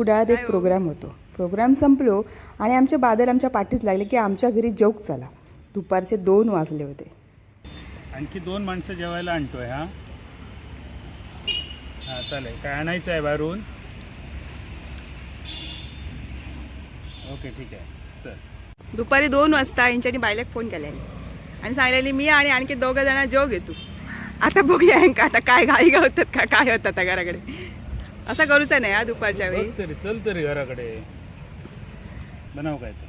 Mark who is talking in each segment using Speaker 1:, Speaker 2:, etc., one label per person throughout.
Speaker 1: कुडाळात एक प्रोग्राम होतो. प्रोग्राम संपलो आणि आमचे बादल आमच्या पाठीच लागले की आमच्या घरी जोक चला. दुपारचे दोन वाजले होते.
Speaker 2: आणखी दोन माणसं जेवायला आणतोय हा? हा चालेल. काय आणायचं आहे बाहेरून ओके ठीक आहे. चल.
Speaker 1: दुपारी दोन वाजता यांच्यानी बायलेक फोन केलेली आणि सांगलेली मी आणि आणखी दोघं जण जेव घेतो. आता बघूया यांका आता काय गाई गावतात का काय होतं आता घराकडे. असं करूच नाही हा दुपारच्या वेळी.
Speaker 2: बघ तरी चल तरी घराकडे. बनव काय तर.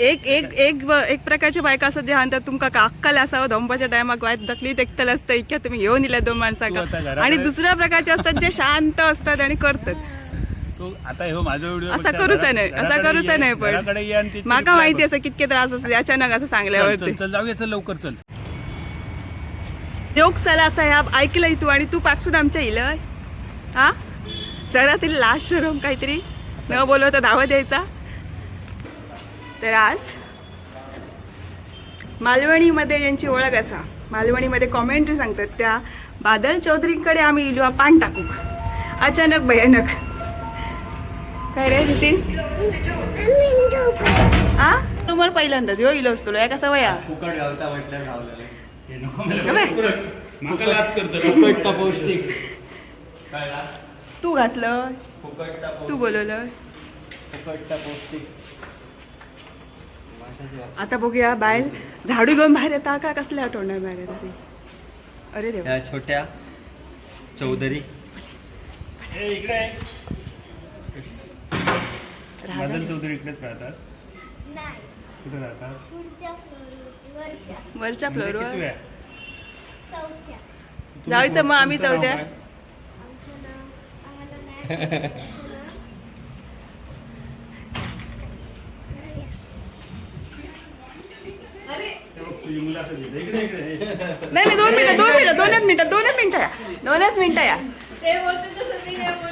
Speaker 1: एक एक एक एक प्रकारच्या बायका असत जे म्हणतात तुमका का अक्कल असावं? धोंबाच्या टायमाक वायत तकलीफ एकतल असतं इतक्या तुम्ही घेऊन दिल्या दोन
Speaker 2: तू आता
Speaker 1: माणसाका
Speaker 2: घराकडे-
Speaker 1: आणि दुसऱ्या प्रकारचे असतात जे शांत असतात आणि करतात.
Speaker 2: तू आता हो माझा व्हिडिओ
Speaker 1: असं करूच नाही असं करूच नाही पण.
Speaker 2: घराकडे ये आणि तिची
Speaker 1: माका माहिती. असं कितके त्रास असतो अचानक असं
Speaker 2: चल
Speaker 1: सांगल्यावरती.
Speaker 2: चल चल जाऊया चल लवकर चल.
Speaker 1: योग सला असा ह्या ऐकलंय तू आणि तू पासून आमच्या इलय. हा? जरा तरी लास्ट शोरूम काहीतरी. न बोलवता धावा द्यायचा तर आज मालवणीमध्ये ज्यांची ओळख असा. मालवणीमध्ये कॉमेंट्री सांगतात त्या बादल चौधरींकडे आम्ही इलो पान टाकूक. अचानक भयानक. काय रे नितीन हा? तुम्हाला पहिल्यांदाच यो इलो असतो या कसा वया?
Speaker 3: फुकट गावता म्हटलं लावलेलं
Speaker 2: हे नको मला
Speaker 1: अबे.
Speaker 2: परत. माका लाज करतो
Speaker 3: फुकट पौष्टिक. काय ना
Speaker 1: तू घातलं. तू बोलवलं.
Speaker 3: फुकट पौष्टिक. माशाचं वास.
Speaker 1: आता बघूया बाहेर. झाडू घेऊन बाहेर येता का? कसल्या आठवणार बाहेर येता ते? अरे देवा.
Speaker 3: या छोट्या चौधरी.
Speaker 2: इकडे. आहे. चौधरी इकडेच राहतात.
Speaker 4: नाही.
Speaker 2: कुठे राहतात
Speaker 4: वरच्या
Speaker 2: म्हणजे
Speaker 1: फ्लोअरवर
Speaker 2: तुम्ही
Speaker 1: जायचं मग आम्ही चौथ्या.
Speaker 4: नाही.
Speaker 1: नाही नाही दोन मिनिटं दोन मिनिटं दोनच मिनिटं दोनच मिनिटं या. दोनच मिनिटं या.
Speaker 5: ते बोलते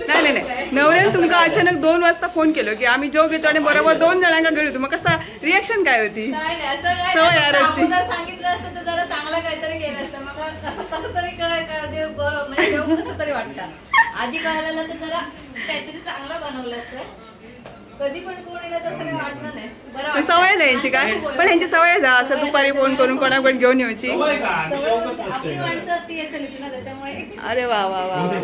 Speaker 5: नाही
Speaker 1: नाही नाही. नवऱ्याने तुमका अचानक दोन वाजता फोन केलो की आम्ही जो घेतो आणि बरोबर दोन घरी होतो मग कसा रिएक्शन काय होती?
Speaker 5: नाही नाही असं काय
Speaker 1: सवय
Speaker 5: नाही. फक्त
Speaker 1: आरामची.
Speaker 5: अगोदर सांगितलं असतं तर जरा चांगलं काहीतरी केलं असतं. मग असं कसं तरी काय काय देव बरं म्हणजे देव कसं तरी वाटतं. आधी कळालेलं तर जरा काहीतरी चांगलं बनवलं असतं. कधी पण कोण येलं तसं काही वाटलं नाही बरं
Speaker 1: पण
Speaker 5: वाटतं.
Speaker 1: सवय द्यायची का
Speaker 5: माणसाचं
Speaker 1: पण ह्यांची सवय जा असं दुपारी फोन करून कोणाकडे घेऊन यायची
Speaker 2: सवय का? आम्ही
Speaker 5: सवय
Speaker 2: लवकर
Speaker 5: होती. आपली
Speaker 2: पोचतोय.
Speaker 5: माणसं ती येतलीच ना त्याच्यामुळे
Speaker 1: अरे वा वा वा वा.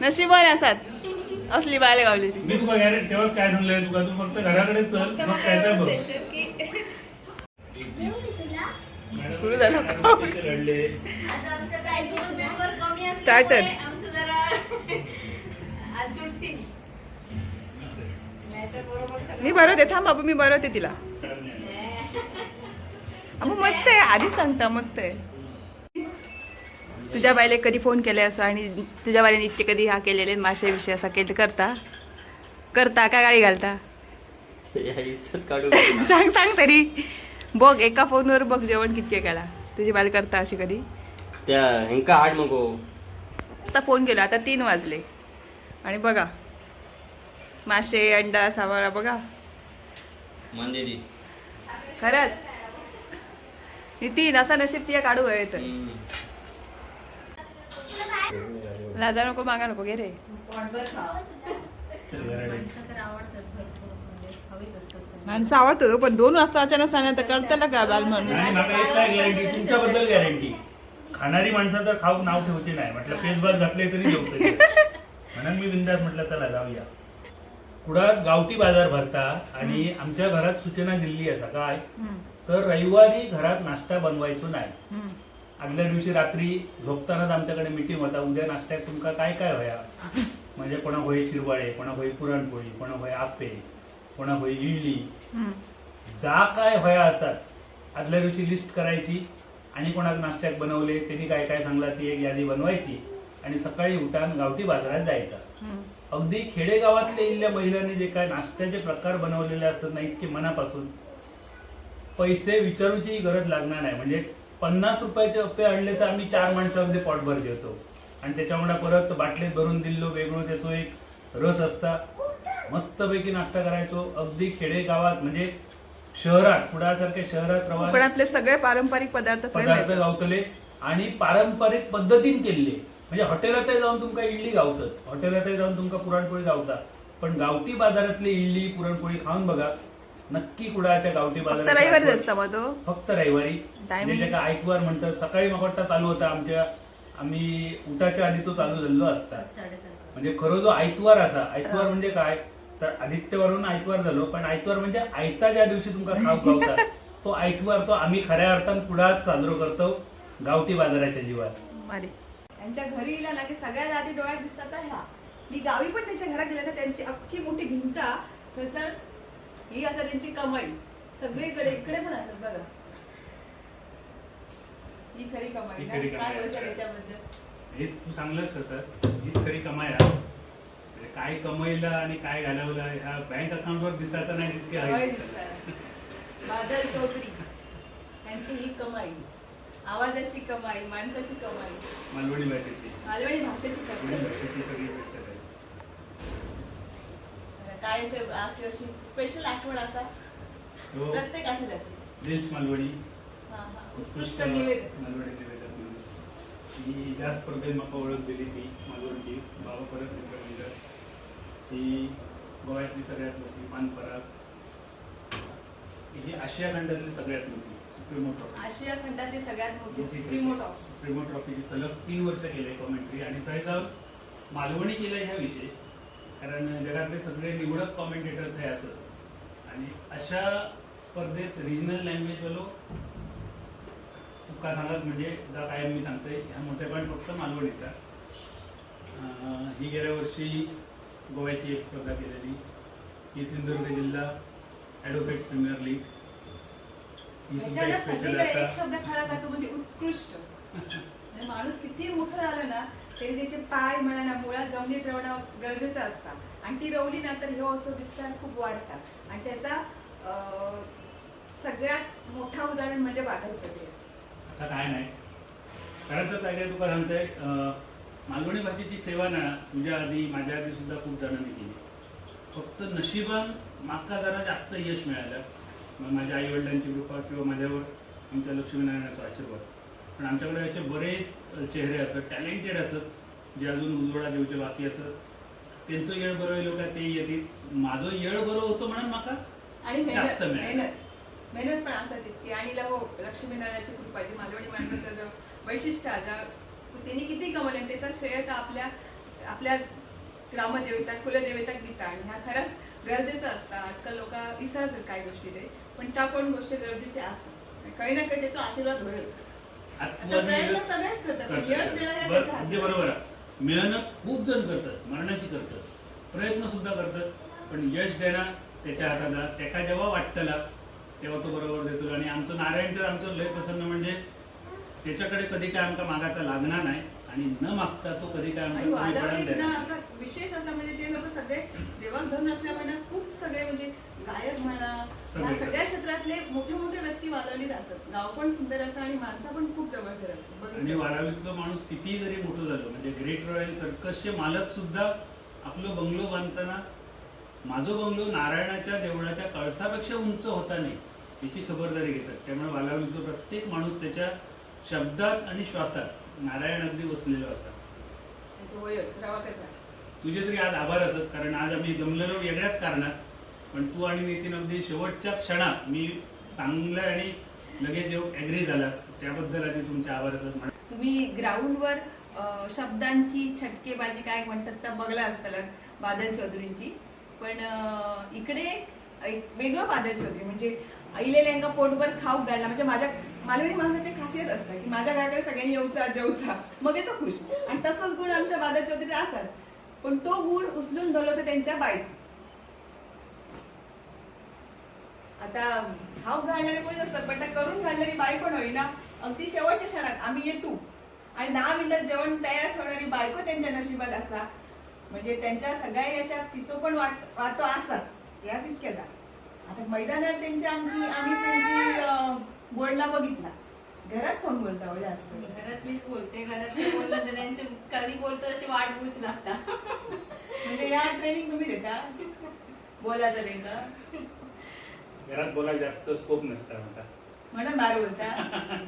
Speaker 1: नशिबाने असतात असली बायला गावली ती
Speaker 2: मी तुला गॅरेंटी तेव्हाच काय सांगलंय तुका तू फक्त घराकडे चल
Speaker 5: फक्त
Speaker 2: मग
Speaker 5: मग
Speaker 2: काय तर
Speaker 5: एवढंच
Speaker 2: बघ
Speaker 5: आहे की
Speaker 4: देऊ मी तुला
Speaker 1: सुरू झालं
Speaker 2: पैसे रडले.
Speaker 5: आज आमच्या काही मेंबर कमी
Speaker 1: Starter.
Speaker 5: असल्यामुळे आमचं जरा आज सुट्टी नाहीतर बरोबर सगळं-
Speaker 1: मी भरवते थांब बाबू मी भरवते तिला. अहो मस्त आहे आधी सांगता मस्त आहे. तुझ्या बायले कधी फोन केले असो आणि तुझ्या बायलेने इतके कधी हा केलेले मासे विषय असा केलं करता? करता का गाडी घालता? सांग सांग तरी. बघ एका फोनवर बघ जेवण कितके केला. तुझी बाल करता अशी कधी?
Speaker 3: त्या हेंका आड मगो
Speaker 1: आता फोन केला आता तीन वाजले. आणि बघा. मासे अंडा सावारा बघा.
Speaker 3: मंदिरी.
Speaker 1: खरंच. नितीन असा नशीब तिया काढू हवे तर लाजा नको मागा नको गे रे.
Speaker 5: माणसं.
Speaker 1: माणसं आवडतो पण दोन वाजता अचानक सांगा तर करताला का बाल म्हणून
Speaker 2: गॅरंटी तुमच्याबद्दल गॅरंटी खाणारी माणसं तर खाऊ नाव ठेवते नाही. म्हटलं पेजबाज घातले तरी जेवते म्हणून मी बिंदास म्हटलं चला जाऊया. कुडाळ गावठी बाजार भरता आणि आमच्या घरात सूचना दिली असा काय तर रविवारी घरात नाश्ता बनवायचो नाही. आदल्या दिवशी रात्री झोपतानाच आमच्याकडे मिटिंग होता. उद्या नाश्त्यात तुमका काय काय होया? म्हणजे कोणा होई शिरवाळे कोणा होई पुरणपोळी कोणा होई आप्पे कोणा होई इडली. जा काय होया असतात आदल्या दिवशी लिस्ट करायची आणि कोणाक नाश्त्यात बनवले त्यांनी काय काय सांगला ती एक यादी बनवायची आणि सकाळी उठान गावठी बाजारात जायचा. अगदी खेडेगावातल्या इथल्या महिलांनी जे काय नाश्त्याचे प्रकार बनवलेले असतात ना इतके मनापासून. पैसे विचारूची गरज लागणार नाही. म्हणजे पन्नास रुपयाचे अप्पे आणले तर आम्ही चार माणसं अगदी पोटभर जेवतो आणि त्याच्यामुळे परत बाटलीत भरून दिलो वेगळं त्याचो एक रस असता. मस्तपैकी नाश्ता करायचो. अगदी खेडेगावात म्हणजे शहरात कुडासारख्या शहरात प्रवास
Speaker 1: सगळे पारंपरिक पदार्थ
Speaker 2: पदार्थ. गावतले आणि पारंपरिक पद्धतीन केले. म्हणजे हॉटेलातही जाऊन तुमका इडली गावतात. हॉटेलातही जाऊन तुमका पुरणपोळी गावता पण गावठी बाजारातली इडली पुरणपोळी खाऊन बघा. नक्की कुडाच्या गावठी
Speaker 3: फक्त
Speaker 2: बाजारात
Speaker 3: असता मग तो?
Speaker 2: फक्त रविवारी.
Speaker 3: Timing?
Speaker 2: म्हणजे का म्हणतात सकाळी मग वाटता चालू होता आमच्या. आम्ही उठाच्या आधी तो चालू झालेलो असता.
Speaker 5: साडेसात
Speaker 2: म्हणजे खरो जो आयतवार असा. आयतवार म्हणजे काय? तर आदित्यवारून आयतवार झालो. पण आयतवार म्हणजे आयता ज्या दिवशी तुमका खाऊ गावता तो आयतवार तो आम्ही खऱ्या अर्थान पुढाच साजरो करतो गावठी बाजाराच्या जीवात.
Speaker 3: अरे
Speaker 1: त्यांच्या घरी येला ना की सगळ्यात आधी डोळ्यात दिसतात हा ह्या मी गावी पण त्यांच्या घरात गेले ना त्यांची अख्खी मोठी भिंत हा. थंयसर ही आता त्यांची कमाई. सगळीकडे इकडे पण असतात बघा ही खरी कमाई
Speaker 2: ही
Speaker 1: ना? काय
Speaker 2: कमाई.
Speaker 1: बोलशील याच्याबद्दल
Speaker 2: हे तू सांगलंस तसं हीच खरी कमाई आहे. म्हणजे काय कमवलं आणि काय घालवलं ह्या बँक अकाउंटवर दिसायचं नाही तितके आहे.
Speaker 1: बादल चौधरी. यांची ही कमाई. आवाजाची कमाई माणसाची कमाई.
Speaker 2: मालवणी भाषेची.
Speaker 1: मालवणी भाषेची
Speaker 2: मालवणी
Speaker 1: कमाई
Speaker 2: भाषेची सगळी आहे.
Speaker 1: काय अशी अशी अशी स्पेशल आठवण असा?
Speaker 2: तो
Speaker 1: प्रत्येकाची त्याची
Speaker 2: रील्स मालवणी.
Speaker 1: हा, हा.
Speaker 2: उत्कृष्ट
Speaker 1: उत्कृष्ट निवेदन
Speaker 2: मालवणी निवेदक म्हणून. ही ज्या स्पर्धेत म्हाका ओळख दिली ती मालवणची बाबा परत मित्र ती गोव्यातली सगळ्यात मोठी पानपराग. ही आशिया खंडातली सगळ्यात मोठी.
Speaker 1: आशिया खंडातली सगळ्यात मोठी सुप्रीमो
Speaker 2: ट्रॉफीची सलग तीन वर्ष केले कॉमेंट्री आणि जाऊन मालवणी केलं ह्या विशेष कारण जगातले सगळे निवडक कॉमेंटेटर्स हे असत आणि अशा स्पर्धेत रिजनल लँग्वेजवालो तुका सांगत म्हणजे जा कायम मी सांगतोय ह्या मोठेपण फक्त मालवणीचा. ही गेल्या वर्षी गोव्याची एक स्पर्धा केलेली. ही सिंधुदुर्ग जिल्हा ॲडव्होकेट्स प्रीमियर लीग
Speaker 1: त्याच्यानं सगळीकडे एक शब्द खळा जातो म्हणजे उत्कृष्ट. म्हणजे माणूस किती मोठं झालं ना तरी त्याचे पाय म्हणा ना मुळात जमिनीत रवणं गरजेचं असतं. आणि ती रवली ना तर ह्यो असं दिसतात खूप वाढतात. आणि त्याचा सगळ्यात मोठा उदाहरण म्हणजे चौधरी असं.
Speaker 2: काय नाही. खरं तर काय काय तुका सांगतोय मालवणी भाषेची सेवा ना तुझ्या आधी माझ्या आधी सुद्धा खूप जणांनी केली. फक्त नशिबान माका जरा जास्त यश मिळालं. मग माझ्या आई वडिलांची कृपा किंवा माझ्यावर आमच्या लक्ष्मीनारायणाचा आशीर्वाद. पण आमच्याकडे असे बरेच चेहरे असत टॅलेंटेड असत जे अजून उजवडा देऊचे बाकी असत त्यांचं येळ बरं येलो का? ते येतील. माझं येळ बरं होतं म्हणून माका
Speaker 1: आणि
Speaker 2: जास्त
Speaker 1: मेहनत
Speaker 2: मिळालं.
Speaker 1: मेहनत पण असतात तितकी. आणि हो लक्ष्मीनारायणाची कृपाची मालवणी माणसाचं जो वैशिष्ट्य जा- त्यांनी किती कमवले आणि त्याचा श्रेय तर आपल्या आपल्या ग्रामदेवता कुलदेवताक दिता आणि ह्या खरंच गरजेचं असतं. आजकाल लोक विसरतात काही गोष्टी ते. पण त्या पण गोष्टी गरजेच्या असतात काही ना काही त्याचा आशीर्वाद होईल आता प्रयत्न सगळेच करतात पण यश मिळायला
Speaker 2: बर-
Speaker 1: त्याच्या हातात.
Speaker 2: बरोबर. मेहनत खूप जण करतात मरणाची करतात प्रयत्न सुद्धा करतात पण यश देणार त्याच्या आहे. त्याका जेव्हा वाटतला तेव्हा तो बरोबर देतो आणि आमचं नारायण तर आमचं लय प्रसन्न म्हणजे त्याच्याकडे कधी काय आमका मागायचा लागणार नाही आणि न मागता तो कधी काय
Speaker 1: असा विशेष असा म्हणजे ते लोक सगळे देवाक धरून असल्यामुळे खूप सगळे म्हणजे गायक म्हणा या
Speaker 2: सगळे.
Speaker 1: सगळ्या क्षेत्रातले मोठे मोठे व्यक्ती वादवलीत असत गाव पण सुंदर असं आणि माणसं पण खूप जबरदस्त असतात.
Speaker 2: आणि. वारावीतलं माणूस किती जरी मोठं झालं म्हणजे ग्रेट रॉयल सर्कसचे मालक सुद्धा आपलं बंगलो बांधताना माझो बंगलो नारायणाच्या देवळाच्या कळसापेक्षा उंच होता नाही याची खबरदारी घेतात. त्यामुळे वालावलीतलं प्रत्येक माणूस त्याच्या शब्दात आणि श्वासात नारायण अगदी बसलेलो
Speaker 1: कसा
Speaker 2: तुझे तरी आज आभार असत कारण आज आम्ही जमलेलो वेगळ्याच कारणात. पण तू आणि नितीन अगदी शेवटच्या क्षणात मी चांगलं आणि लगेच येऊ ॲग्री झाला त्याबद्दल आधी तुमच्या आभार म्हणा
Speaker 1: तुम्ही ग्राउंडवर शब्दांची छटकेबाजी काय म्हणतात तर बघला असताना बादल चौधरींची. पण इकडे एक वेगळं बादल चौधरी म्हणजे आईलेल्यांका पोटभर खाऊ घालला म्हणजे माझ्या मालवणी माणसाची खासियत असतात की माझ्या घराकडे सगळ्यांनी येऊचा जेवचा मग येतो खुश. आणि तसंच गुण आमच्या बादल चौधरीचा असतात. पण तो गुण उचलून धरलो तर त्यांच्या बाईक आता खाऊ घालणारे कोणी असतात पण त्या करून घालणारी बाई पण होईना. अगदी शेवटच्या क्षणात आम्ही येतो. आणि दहा मिनिटात जेवण तयार ठेवणारी बायको त्यांच्या नशिबात असा. म्हणजे त्यांच्या सगळ्या यशात तिचं पण वाट वाटो असाच. या तितक्या जा. आता मैदानात त्यांची आमची आम्ही त्यांची बोलणा बघितला. घरात कोण बोलता हो जास्त?
Speaker 5: घरात मीच बोलते. घरात बोललं तर त्यांची कधी बोलतो अशी वाट बूच लागता.
Speaker 1: म्हणजे या ट्रेनिंग तुम्ही देता? बोलायचं त्यांना?
Speaker 2: घरात बोलायला जास्त स्कोप नसता म्हणता
Speaker 1: म्हणून बाहेर बोलता.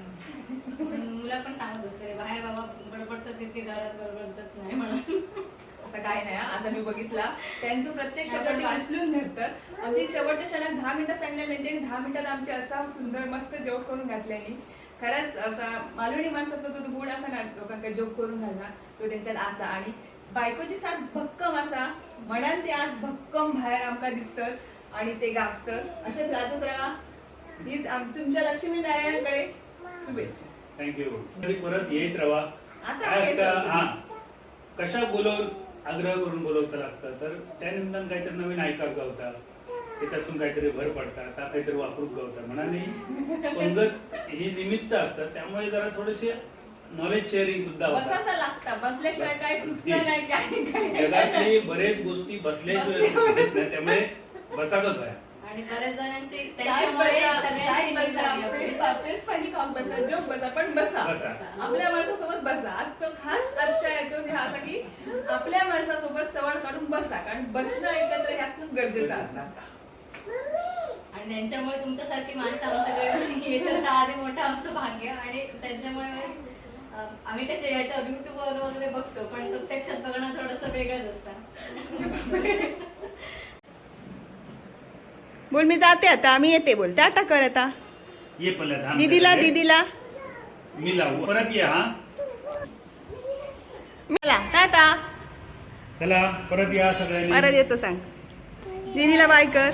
Speaker 5: मुला पण सांगत असते बाहेर बाबा बडबडतात तिथे घरात बडबडतात नाही म्हणून.
Speaker 1: असं काय नाही हा. आज आम्ही बघितला. त्यांचं प्रत्यक्ष कधी उचलून धरतात अगदी शेवटच्या क्षणात दहा मिनिटं सांगल्या त्यांच्यानी दहा मिनिटात आमचे असा सुंदर मस्त जोक करून घातल्यानी खरंच असा मालवणी माणसाचा जो गुण असा ना लोकांकडे जोक करून घालला तो त्यांच्यात असा. आणि बायकोची साथ भक्कम असा. म्हणान ते आज भक्कम बाहेर आमका दिसतं. आणि ते गाजतं. असे गाजत राहा. हीच आम- तुमच्या लक्ष्मी नारायणकडे शुभेच्छा
Speaker 2: थँक्यू परत येत राहा
Speaker 1: आता
Speaker 2: काय
Speaker 1: येत
Speaker 2: असतं,
Speaker 1: राहा.
Speaker 2: हा. कशा बोलवून आग्रह करून बोलवचं लागतं? तर त्या निमित्तानं काहीतरी नवीन ऐकाक गावता. त्याच्यातून काहीतरी भर पडतात. आता काहीतरी वापरूक गावता. म्हणाने पंगत ही निमित्त असतात त्यामुळे जरा थोडेसे नॉलेज शेअरिंग सुद्धा होतात.
Speaker 1: बसासा लागता. बसल्याशिवाय काय सुचलं नाही. की आणि काय
Speaker 2: जगातली बरेच गोष्टी बसल्याशिवाय सुचत नाही. त्यामुळे बसाकच आहे.
Speaker 5: आणि बऱ्याच जणांची
Speaker 1: चाय
Speaker 5: त्याच्यामुळे सगळ्यांची
Speaker 1: बसा,
Speaker 5: झाली
Speaker 1: खाऊन बसा. आपल्या माणसासोबत बसा. आजचं खास आजच्या याच्यावर हा असा की आपल्या माणसासोबत सवड काढून बसा कारण बसणं एकत्र ह्यात खूप गरजेचं असतं.
Speaker 5: आणि त्यांच्यामुळे तुमच्यासारखी माणसं आमच्याकडे येतात आधी मोठं आमचं भाग्य आणि त्यांच्यामुळे अं, आम्ही कसे याच्या युट्यूबवर वगैरे बघतो पण प्रत्यक्षात बघणं थोडंसं वेगळंच असतं.
Speaker 3: बोल मी जाते आता. आम्ही येते बोल. टाटा कर आता.
Speaker 2: ये पल्ल्या धाम
Speaker 3: दीदीला. दीदीला.
Speaker 2: मी लावू. परत ये हा.
Speaker 3: मला टाटा
Speaker 2: चला परत या सगळ्यांनी.
Speaker 3: परत येतो सांग. दीदीला बाय कर.